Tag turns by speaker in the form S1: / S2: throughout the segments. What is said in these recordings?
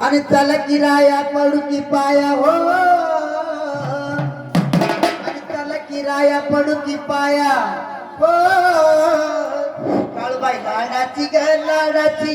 S1: आणि त्याला किराया पडू की पाया हो. आणि त्याला किराया पडू की पाया हो. काळबाई लाडाची ग लाडाची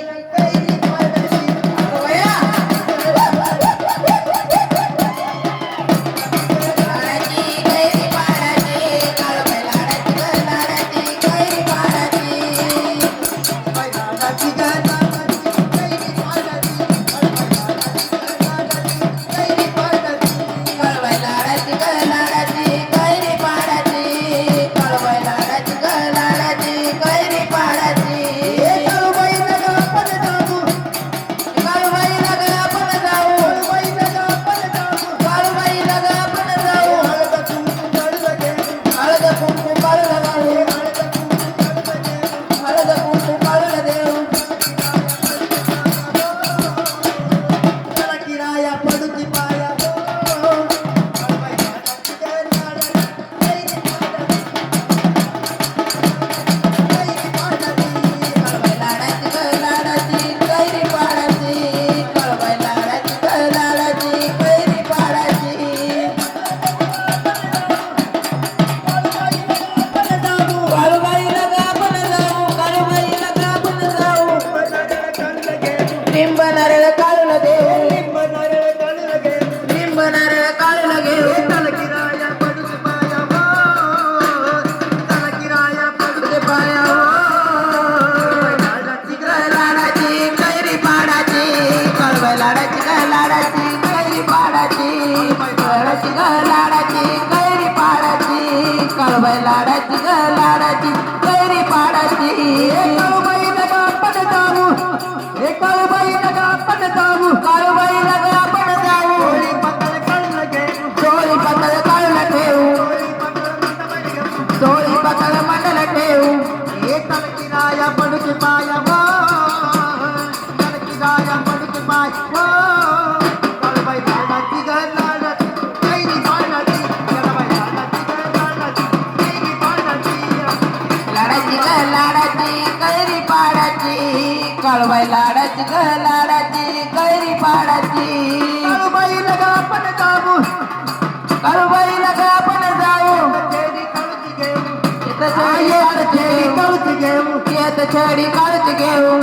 S1: నిమ్మ నరల కాలులగే నిమ్మ నరల కాలులగే నిమ్మ నరల కాలులగే తలకిరాయ పడుకు పాయవో తలకిరాయ పడుకు పాయవో లాడచి లాడచి
S2: కైరి పాడచి కల్వ లాడచి లాడచి కైరి పాడచి లాడచి లాడచి కైరి పాడచి కల్వ లాడచి कळवाय लाडाची ग लाडाची कैरी पाडाची. काळूबाई
S1: लगा आपण जाऊ.
S2: कळवाई लगा आपण जाऊ. येत छडी
S1: तेरी
S2: घेऊ. येत छडी काढत घेऊ.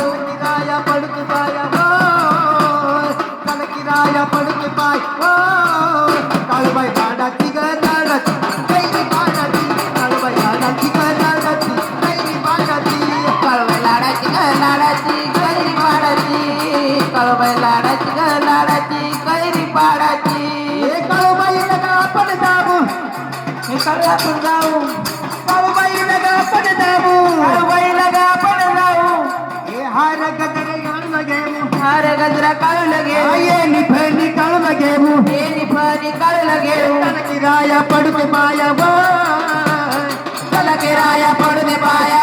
S2: हे करूया आपण जाऊ
S1: काळूबाई लगा आपण जाऊ
S2: कळवाई लगा आपण जाऊ
S1: हे हार गजरे घालून घेऊ
S2: हार गजरा काढून घेऊ
S1: ये निफणी काढून घेऊ
S2: हे निफानी काढून घेऊ
S1: काल किराया पडके पाया हो
S2: चला किराया पडू दे पाया हो